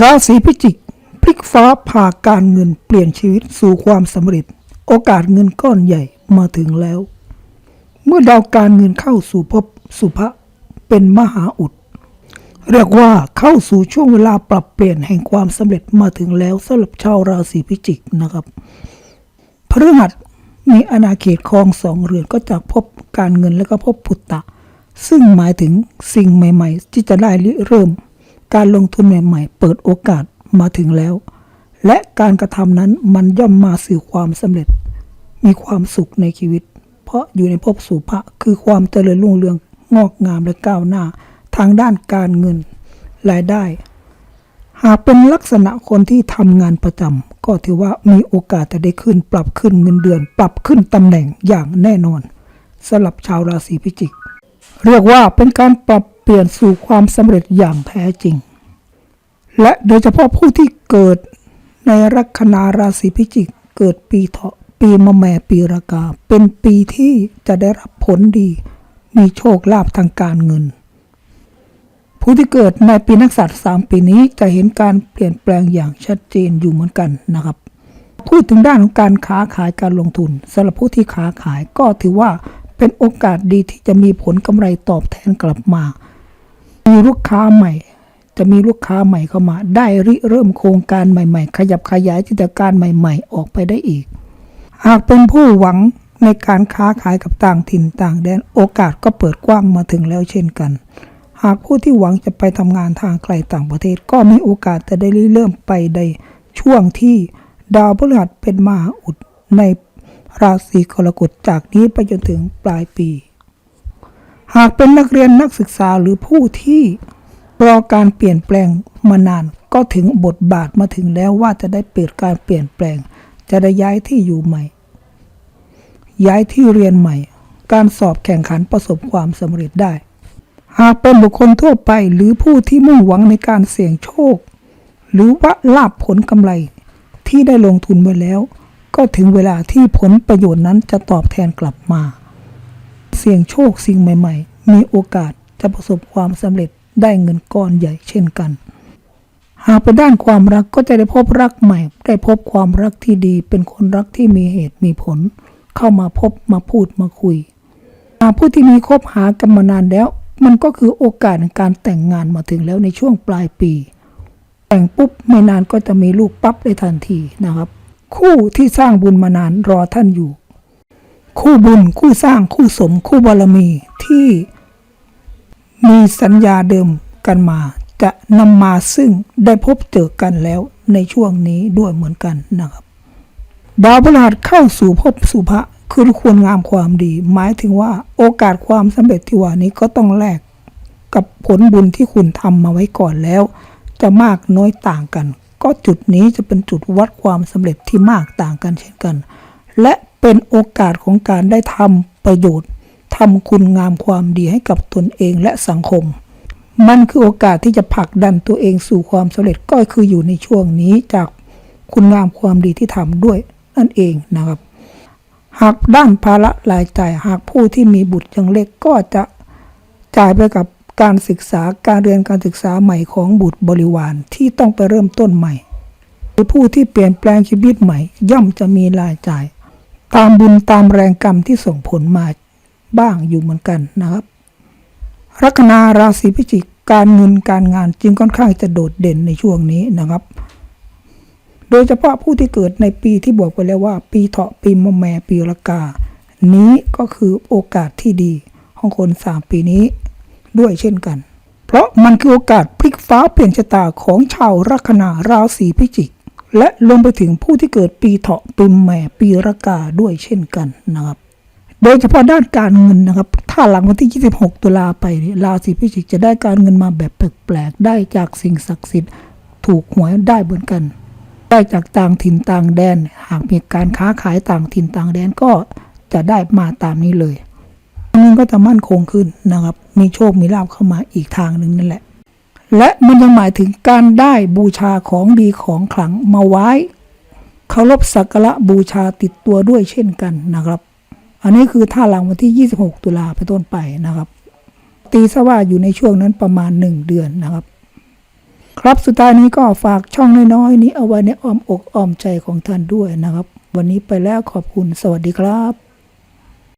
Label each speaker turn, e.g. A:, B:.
A: ราศีพิจิกพลิกฟ้าผ่าการเงินเปลี่ยนชีวิตสู่ความสำเร็จ โอกาสเงินก้อนใหญ่มาถึงแล้ว เมื่อดาวการเงินเข้าสู่ภพสุภะเป็นมหาอุด เรียกว่าเข้าสู่ช่วงเวลาปรับเปลี่ยนแห่งความสำเร็จมาถึงแล้วสำหรับชาวราศีพิจิกนะครับพฤหัสมีอาณาเขตครองสองเรือนก็จากพบการเงินและก็พบพุตตะ ซึ่งหมายถึงสิ่งใหม่ ๆ ที่จะได้ริเริ่ม การลงทุนใหม่ๆ เปิดโอกาสมาถึงแล้ว และการกระทำนั้นมันย่อมมาสู่ความสำเร็จ มีความสุขในชีวิต เพราะอยู่ในภพสุภะคือความเจริญรุ่งเรืองงอกงามและก้าวหน้า ทางด้านการเงิน รายได้ หากเป็นลักษณะคนที่ทำงานประจำก็ถือว่ามีโอกาสจะได้ขึ้นปรับขึ้นเงินเดือน ปรับขึ้นตำแหน่งอย่างแน่นอนสำหรับชาวราศีพิจิก เรียกว่าเป็นการปรับ ปลี่ยนสู่ความสำเร็จอย่างแท้จริง และโดยเฉพาะผู้ที่เกิดในลัคนาราศีพิจิก เกิดปีเถาะปีมะแม่ปีรากา เป็นปีที่จะได้รับผลดี มีโชคลาภทางการเงิน ผู้ที่เกิดในปีนักษัตริย์สามปีนี้จะเห็นการเปลี่ยนแปลงอย่างชัดเจนอยู่เหมือนกันนะครับ พูดถึงด้านของการค้าขายการลงทุนสำหรับผู้ที่ค้าขายก็ถือว่าเป็นโอกาสดีที่จะมีผลกำไรตอบแทนกลับมา มีลูกค้าใหม่ จะมีลูกค้าใหม่เข้ามา ได้ริเริ่มโครงการใหม่ ๆ ขยับขยายกิจการใหม่ ๆ ออกไปได้อีก หากเป็นผู้หวังในการค้าขายกับต่างถิ่นต่างแดนโอกาสก็เปิดกว้างมาถึงแล้วเช่นกัน หากผู้ที่หวังจะไปทำงานทางไกลต่างประเทศ ก็มีโอกาสจะได้เริ่มไปในช่วงที่ดาวพฤหัสเป็นมหาอุดในราศีกรกฎจากนี้ไปจนถึงปลายปี หากเป็นนักเรียนนักศึกษาหรือผู้ที่รอการเปลี่ยนแปลงมานาน ก็ถึงบทบาทมาถึงแล้วว่าจะได้เปิดการเปลี่ยนแปลง จะได้ย้ายที่อยู่ใหม่ ย้ายที่เรียนใหม่ การสอบแข่งขันประสบความสำเร็จได้ หากเป็นบุคคลทั่วไปหรือผู้ที่มุ่งหวังในการเสี่ยงโชค หรือว่าลาบผลกำไรที่ได้ลงทุนไว้แล้ว ก็ถึงเวลาที่ผลประโยชน์นั้นจะตอบแทนกลับมา เสี่ยงโชคสิ่งใหม่ ๆ มีโอกาสจะประสบความสำเร็จได้เงินก้อนใหญ่เช่นกัน หากเป็นด้านความรักก็จะได้พบรักใหม่ ได้พบความรักที่ดี เป็นคนรักที่มีเหตุมีผล เข้ามาพบมาพูดมาคุย หากผู้ที่มีคบหากันมานานแล้ว มันก็คือโอกาสในการแต่งงานมาถึงแล้วในช่วงปลายปี แต่งปุ๊บไม่นานก็จะมีลูกปั๊บได้ทันทีนะครับ คู่ที่สร้างบุญมานานรอท่านอยู่ คู่บุญคู่สร้างคู่สมคู่บารมีที่มีสัญญาเดิมกันมา จะนำมาซึ่งได้พบเจอกันแล้วในช่วงนี้ด้วยเหมือนกันนะครับ ดาวพฤหัสเข้าสู่ภพสุภะคือควรงามความดี หมายถึงว่าโอกาสความสำเร็จที่ว่านี้ก็ต้องแลกกับผลบุญที่คุณทำมาไว้ก่อนแล้ว จะมากน้อยต่างกัน ก็จุดนี้จะเป็นจุดวัดความสำเร็จที่มากต่างกันเช่นกัน และ เป็นโอกาสของการได้ทำประโยชน์ทำคุณงามความดีให้กับตนเองและสังคม มันคือโอกาสที่จะผลักดันตัวเองสู่ความสำเร็จก็คืออยู่ในช่วงนี้จากคุณงามความดีที่ทำด้วยนั่นเองนะครับ หากด้านภาระรายจ่ายหากผู้ที่มีบุตรยังเล็กก็จะจ่ายไปกับการศึกษาการเรียนการศึกษาใหม่ของบุตรบริวารที่ต้องไปเริ่มต้นใหม่หรือผู้ที่เปลี่ยนแปลงชีวิตใหม่ ย่อมจะมีรายจ่าย ตามบุญตามแรงกรรมที่ส่งผลมาบ้างอยู่เหมือนกันนะครับ ลัคนาราศีพิจิกการเงินการงานจึงค่อนข้างจะโดดเด่นในช่วงนี้นะครับ โดยเฉพาะผู้ที่เกิดในปีที่บอกไปแล้วว่า ปีเถาะปีมะแม่ปีละกา นี้ก็คือโอกาสที่ดีของคนสามปีนี้ด้วยเช่นกัน เพราะมันคือโอกาสพลิกฟ้าเปลี่ยนชะตาของชาวลัคนาราศีพิจิก และรวมไปถึงผู้ที่เกิดปีเถาะปีแม่ปีละกาด้วยเช่นกันนะครับ โดยเฉพาะด้านการเงินนะครับ ถ้าหลังวันที่ 26 ตุลาไปนี่ราศีพิจิกจะได้การเงินมาแบบแปลกๆได้จากสิ่งศักดิ์สิทธิ์ ถูกหวยได้เหมือนกัน ได้จากต่างถิ่นต่างแดน หากมีการค้าขายต่างถิ่นต่างแดนก็จะได้มาตามนี้เลยเงินก็จะมั่นคงขึ้นนะครับ มีโชคมีลาภเข้ามาอีกทางหนึ่งนั่นแหละ และมันยังหมายถึงการได้บูชาของดีของขลังมาไว้เคารพสักการะบูชาติดตัวด้วยเช่นกันนะครับ อันนี้คือท่าหลังวันที่ 26 ตุลาไปต้นไปนะครับ ตีซะว่าอยู่ในช่วงนั้นประมาณ 1 เดือนนะครับ ครับสุดท้ายนี้ก็ฝากช่องน้อยๆนี้เอาไว้ในอ้อมอกอ้อมใจของท่านด้วยนะครับ วันนี้ไปแล้วขอบคุณสวัสดีครับ